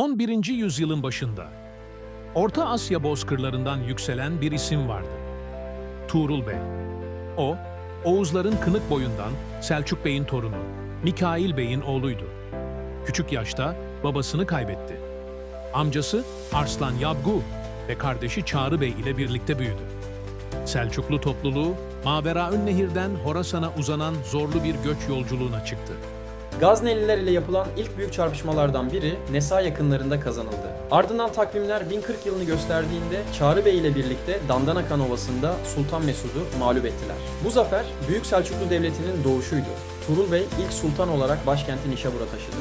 11. yüzyılın başında Orta Asya bozkırlarından yükselen bir isim vardı. Tuğrul Bey. O, Oğuzların Kınık boyundan Selçuk Bey'in torunu, Mikail Bey'in oğluydu. Küçük yaşta babasını kaybetti. Amcası Arslan Yabgu ve kardeşi Çağrı Bey ile birlikte büyüdü. Selçuklu topluluğu Maveraün Nehir'den Horasan'a uzanan zorlu bir göç yolculuğuna çıktı. Gazneliler ile yapılan ilk büyük çarpışmalardan biri Nesa yakınlarında kazanıldı. Ardından takvimler 1040 yılını gösterdiğinde Çağrı Bey ile birlikte Dandanakan Ovası'nda Sultan Mesud'u mağlup ettiler. Bu zafer Büyük Selçuklu Devleti'nin doğuşuydu. Tuğrul Bey ilk sultan olarak başkenti Nişabur'a taşıdı.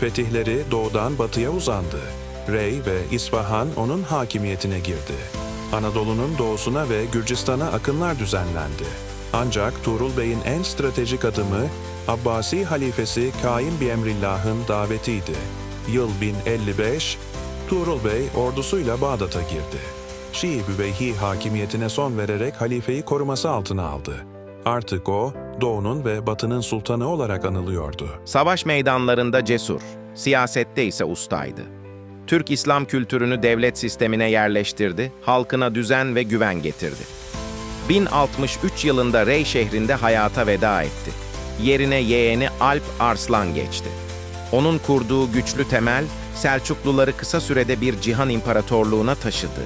Fetihleri doğudan batıya uzandı. Rey ve İsfahan onun hakimiyetine girdi. Anadolu'nun doğusuna ve Gürcistan'a akınlar düzenlendi. Ancak Tuğrul Bey'in en stratejik adımı Abbasi halifesi Kaim Biemrillah'ın davetiydi. Yıl 1055, Tuğrul Bey ordusuyla Bağdat'a girdi. Şii Büveyhi hakimiyetine son vererek halifeyi koruması altına aldı. Artık o, Doğu'nun ve Batı'nın sultanı olarak anılıyordu. Savaş meydanlarında cesur, siyasette ise ustaydı. Türk İslam kültürünü devlet sistemine yerleştirdi, halkına düzen ve güven getirdi. 1063 yılında Rey şehrinde hayata veda etti. Yerine yeğeni Alp Arslan geçti. Onun kurduğu güçlü temel, Selçukluları kısa sürede bir cihan imparatorluğuna taşıdı.